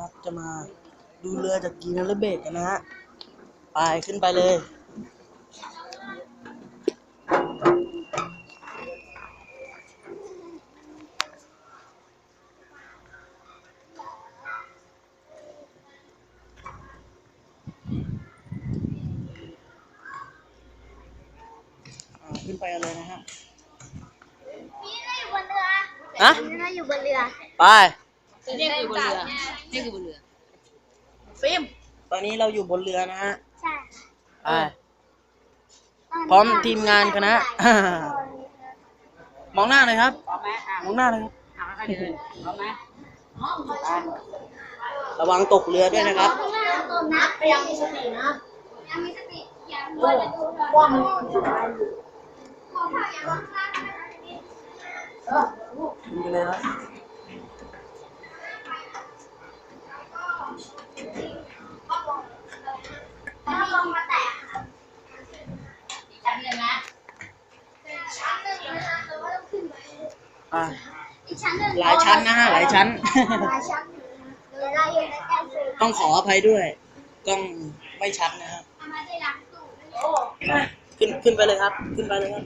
นะครับ จะมาดูเรือจากกีนาร์เบกกันนะฮะไปขึ้นไปเลยอ่าขึ้นไปกันเลยนะฮะพี่น่าอยู่บนเรือฮะพี่น่าอยู่บนเรือ ไป นี่คือบนเรือนี่คือบนเรือฟิล์มตอนนี้เราอยู่บนเรือนะฮะใช่ไปพร้อมทีมงานคณะมองหน้าเลยครับพร้อมไหมอะมองหน้าเลยครับถามใครเลยพร้อมไหมระวังตกเรือด้วยนะครับข้างหน้าตรงนะยังมีสตินะยังมีสติอย่าด้วยว่ามันขอถ่ายอย่าลงข้างล่างนะนี่ขึ้นไปเลยครับ ถ้าลงมาแตะค่ะ ชั้นหนึ่งนะชั้นหนึ่งนะคะแต่ว่าต้องขึ้นไปอะอีกชั้นหนึ่งหลายชั้นนะฮะหลายชั้น หลายชั้นอยู่นะเดี๋ยวเราอยู่ในใกล้สุดต้องขออภัยด้วย กล้องไม่ชัดนะครับเอามาได้ล้างตู้ด้วยไปขึ้นขึ้นไปเลยครับ ขึ้นไปเลยครับ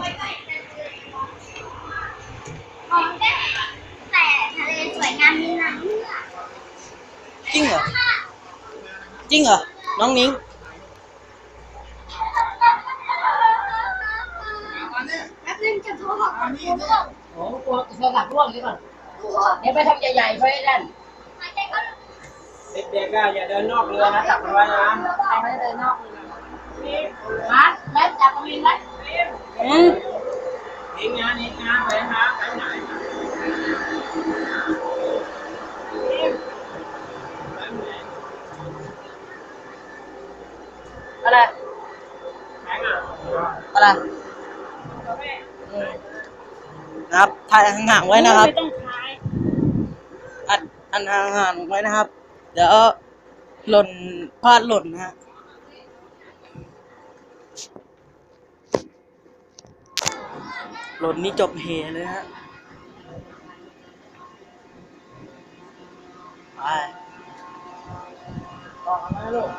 ม องได้แต่ทะเลสวยงามมีน้ำเลือดจริงเหรอ จริงเหรอ น้องนิ้งแป๊บนึงจะโทรบอกก่อนโทรบอกโอ้โหกลัวโทรศัพท์ร่วงนี่ก่อนเดี๋ยวไปทำใหญ่ๆไว้นั่นหายใจก็เด็กๆอะอย่าเดินนอกเรือนะจับมันไว้นะใครไม่ได้เดินนอกเรือมาแม่จับตรงนี้ไหมอืมนิ่งนะนิ่งนะไปฮะไปไหนไปไหน อะไรแข็งอะอะไรอืมนะครับถ่ายห่างๆไว้นะครับ ไม่ต้องคลายอันอันห่างๆไว้นะครับ เดี๋ยวหล่นพลาดหล่นนะฮะหล่นนี่จบเฮเลยฮะไปต่อมาลูก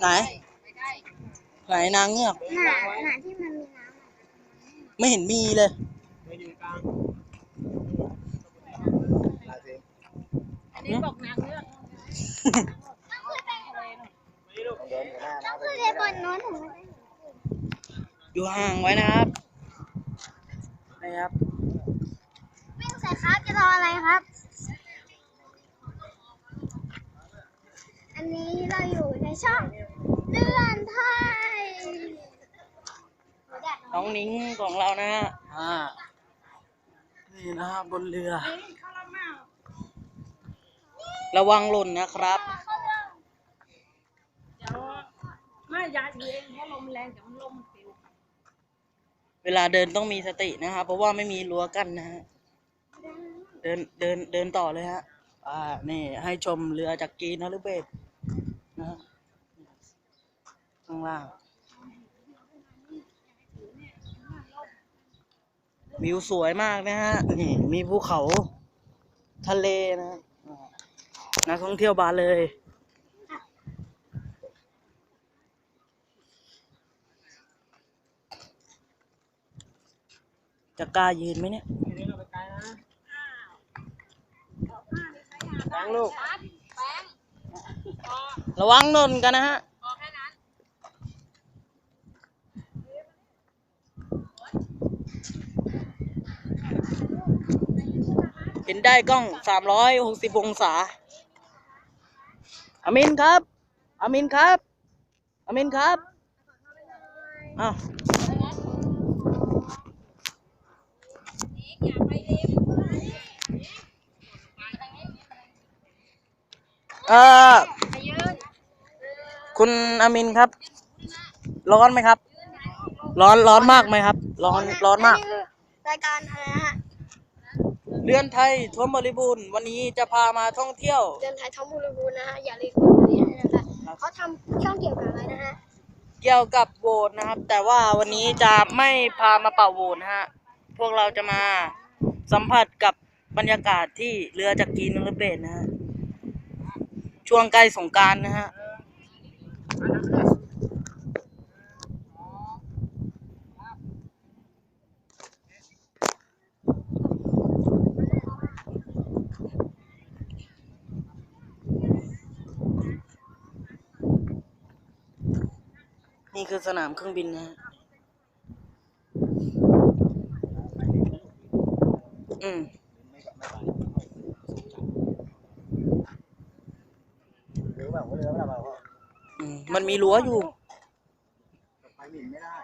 ไหน ไหนนางเงือก หนาหนาที่มันมีน้ำอะไม่เห็นมีเลยไปอยู่กลางอันนี้บอกนางเลือกต้องขึ้นไปบนโน้นถึงจะได้อยู่ห่างไว้นะครับ นะครับ ไม่ต้องใส่ครับจะรออะไรครับ อันนี้เราอยู่ในช่อง เลื่อนไทยน้องนิ้งของเรานะฮะอ่านี่นะฮะบนเรือ ระวังหล่นนะครับ เดี๋ยวไม่ยายเองเพราะลมแรงเดี๋ยวมันลมปิวเวลาเดินต้องมีสตินะครับเพราะว่าไม่มีรั้วกั้นนะฮะเดินเดินเดินต่อเลยฮะ อ่า นี่ให้ชมเรือจากกีนะหรือเบกนะฮะข้างล่าง วิวสวยมากนะฮะนี่มีภูเขา ทะเลนะฮะอ่านักท่องเที่ยวบานเลย จะกล้ายืนไหมเนี่ยนี่เราไปไกลนะแข็งลูก ระวังหนนกันนะฮะ เห็นได้กล้องสามร้อยหกสิบองศา อามินครับ อามินครับ อามินครับอ้าวเออคุณอามินครับ ร้อนไหมครับ ร้อนร้อนมากไหมครับ ร้อนร้อนมาก รายการอะไรฮะ เรือนไทยทวมบริบูรณ์วันนี้จะพามาท่องเที่ยว เดือนไทยท้องบูรบูรณ์นะฮะอย่าลืมกดติดตามนะคะเขาทำช่องเกี่ยวกับอะไรนะฮะเกี่ยวกับโบสถ์นะครับ แต่ว่าวันนี้จะไม่พามาเป่าโบสถ์นะฮะพวกเราจะมาสัมผัสกับบรรยากาศที่เรือจากกีนรเบศนะฮะช่วงใกล้สงกรารนะฮะ นี่คือสนามเครื่องบินนะฮะอืมหรือแบบว่าเรือแบบว่าอืมมันมีรั้วอยู่ไปหมิ่นไม่ได้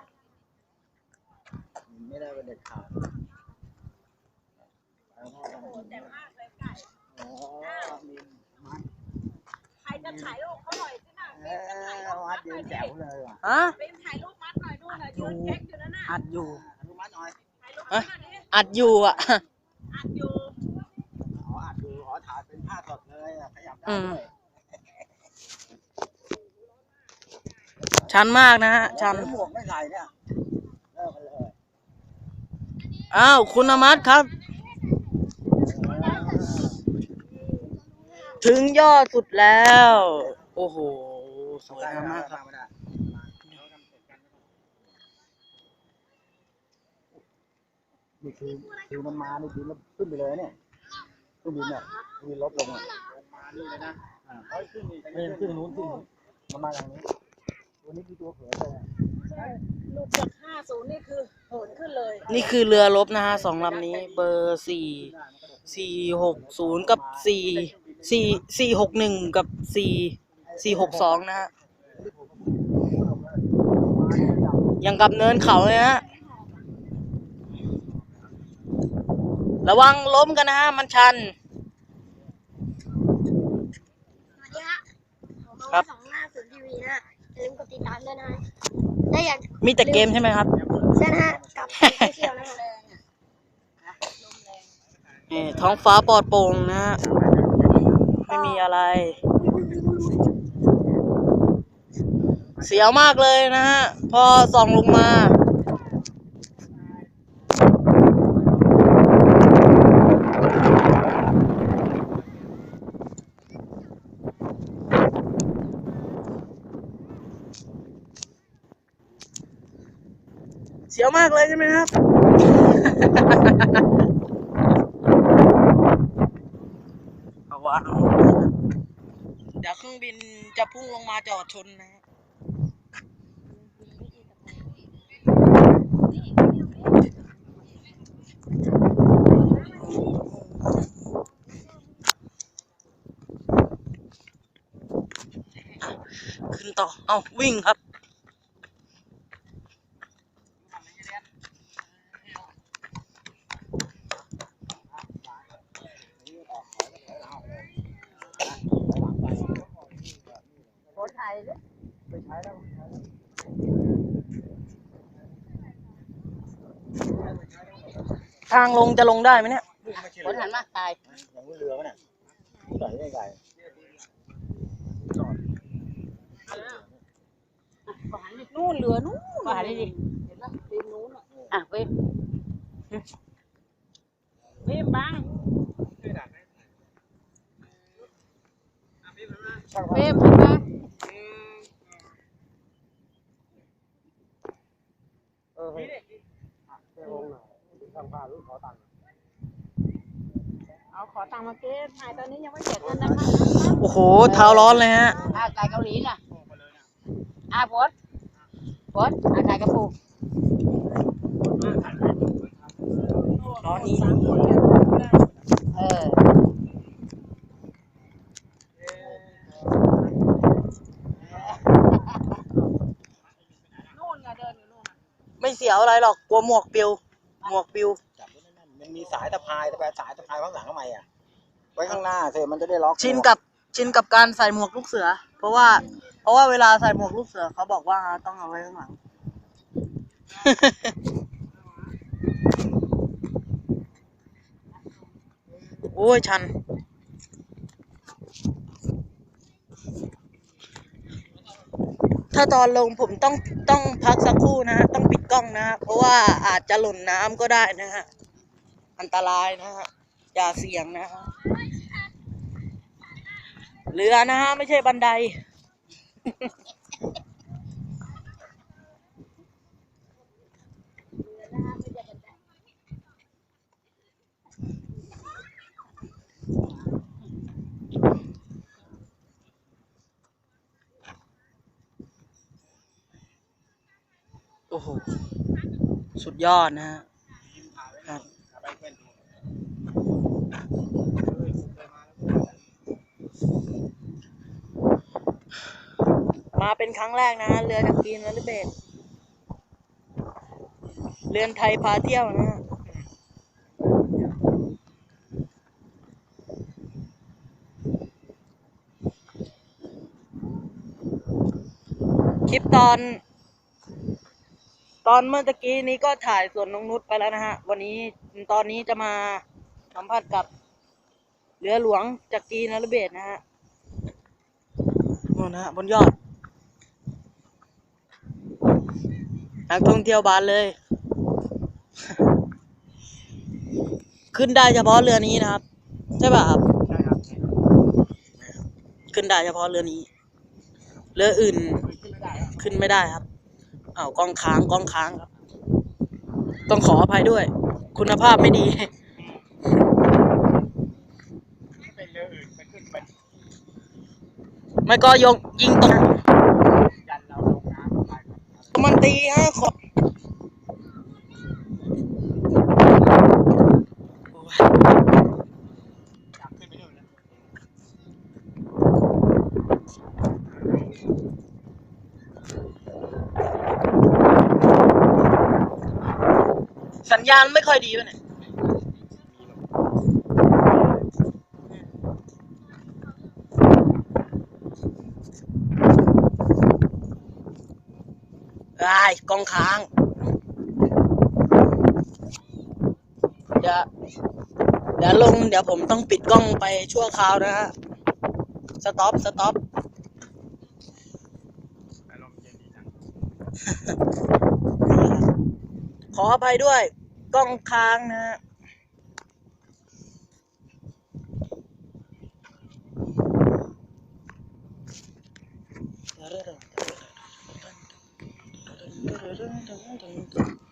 หมิ่นไม่ได้เป็นเด็ดขาดแต่มากเลยไก่อ๋อมินมัดใคร จะถ่ายรูปเขาหน่อยสินะมัดยืนแจ๋วเลยว่ะฮะถ่ายรูปมัดหน่อยนู่นน่ะยืนเก๊กอยู่นั่นน่ะอัดอยู่อนุมัติหน่อยฮะอัดอยู่อะ อัดอยู่อ๋ออัดดูอ๋อถ่ายเป็นภาพสดเลยอะขยับได้อืมด้วยชันมากนะฮะชันแล้วหมวกไม่ใส่เนี่ยเลิกกันเลยอ้าวคุณอมัตครับ ถึงยอดสุดแล้ว โอ้โห สวยงามมากครับไม่ได้นี่คือคือมันมานี่คือมันขึ้นไปเลยเนี่ยเครื่องบินเนี่ยเครื่องบินลดลงอะมานี่เลยนะอ่าเขาขึ้นนี่ไม่ขึ้นนู้นขึ้นนู้นมันมาทางนี้ ตัวนี้คือตัวเขือเลยอะหลุดจากห้าศูนย์นี่คือโหนขึ้นเลย นี่คือเรือรบนะฮะสองลำนี้ เบอร์สี่สี่หกศูนย์กับสี่ สี่สี่หกหนึ่งกับสี่สี่หกสองนะฮะยังกับเนินเขาเลยฮะระวังล้มกันนะฮะมันชัน สวัสดีฮะผมครับสองหน้าศูนย์ทีวีนะฮะอย่าลืมกดติดตามด้วยนะฮะและอยากมีแต่เกมใช่ไหมครับใช่นะฮะกับโซเชียลนะฮะนี่ท้องฟ้าปลอดโปร่งนะฮะ ไม่มีอะไร เสียวมากเลยนะฮะ พอส่องลงมาเสียวมากเลยใช่ไหมครับวังเดี๋ยว รื่องบินจะพุ่งลงมาจอดชนนะฮะขึ้นต่อ เอาวิ่งครับ ทางลงจะลงได้ไหมเนี่ยคนหันมาตายอย่างนี้เรือวะเนี่ยใส่ไม่ใส่นู่นเรือนู่นมาหาดิดิเห็นปะตีนนู้นอะอะเว้ยเว้ยบังเว้ยเห็นปะ เออเฮ้ยเรือลงหน่อย ทางผ่านรู้ขอตังค์เอาขอตังค์มาเก็บถ่ายตอนนี้ยังไม่เสร็จเลยนะคะโอ้โหเท้าร้อนเลยฮะอ่าไก่เกาหลีน่ะอ่าโพสโพสอ่าไก่กระปุกร้อนนี้เออนู่นไงเดินอยู่นู่นน่ะไม่เสียวอะไรหรอกกลัวหมวกปิว หมวกปิวจับไว้แน่นๆมันมีสายตะพายตะแปสายตะพายข้างหลังทำไมอะ ไว้ข้างหน้าเสร็จมันจะได้ล็อกชินกับชินกับการใส่หมวกลูกเสือ เพราะว่า เพราะว่าเวลาใส่หมวกลูกเสือเขาบอกว่าต้องเอาไว้ข้างหลัง โอ้ยชัน ถ้าตอนลงผมต้องต้องพักสักครู่นะฮะต้องปิดกล้องนะฮะเพราะว่าอาจจะหล่นน้ำก็ได้นะฮะอันตรายนะฮะอย่าเสี่ยงนะฮะเรือนะฮะไม่ใช่บันได สุดยอดนะฮะครับมาเป็นครั้งแรกนะเรือจากกรีนวอลเลย์เบดเรือนไทยพาเที่ยวนะคลิปตอน ตอนเมื่อตะกี้นี้ก็ถ่ายส่วนน้องนุชไปแล้วนะฮะ วันนี้ตอนนี้จะมาสัมผัสกับเรือหลวงจากกรีนวอลเลย์เบดนะฮะนู่นนะฮะบนยอด นักท่องเที่ยวบานเลย ขึ้นได้เฉพาะเรือนี้นะครับ ใช่ป่ะครับ ใช่ครับ ขึ้นได้เฉพาะเรือนี้ เรืออื่นขึ้นไม่ได้ครับ อ้าวกล้องค้างกล้องค้างครับ ต้องขออภัยด้วย คุณภาพไม่ดีเป็นเรืออื่นไปขึ้นไปไม่ก็ยงยิงตรงยันเราลงน้ำไปมันตีฮะขอโอ้ยอยาขึ้นไปนู่นนะ ญญาณไม่ค่อยดีป่ะเนี่ยไอ้ยกล้องค้างเดี๋ยวเดี๋ยวลง เดี๋ยวผมต้องปิดกล้องไปชั่วคราวนะฮะ สต็อป สต็อปอารมณ์เย็นดีจังขออภัยด้วย กล้องค้างนะฮะแ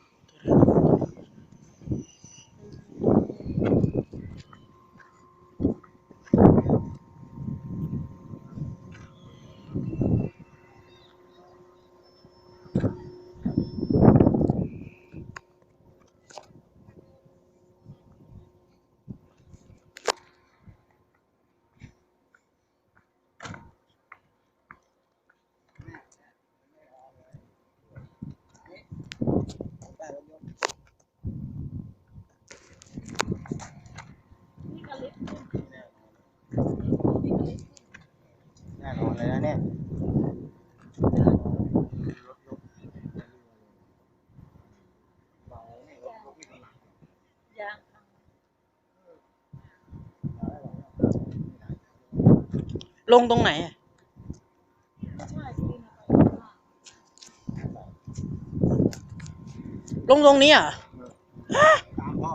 น่นอนเลยนะเนี่ยลงตรงไหนอะลงตรงนี้อะ ตามพ่อ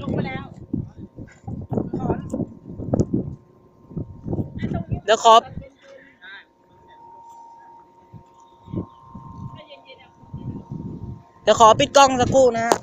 ลงไปแล้ว เดี๋ยวขอเดี๋ยวขอปิดกล้องสักครู่นะฮะ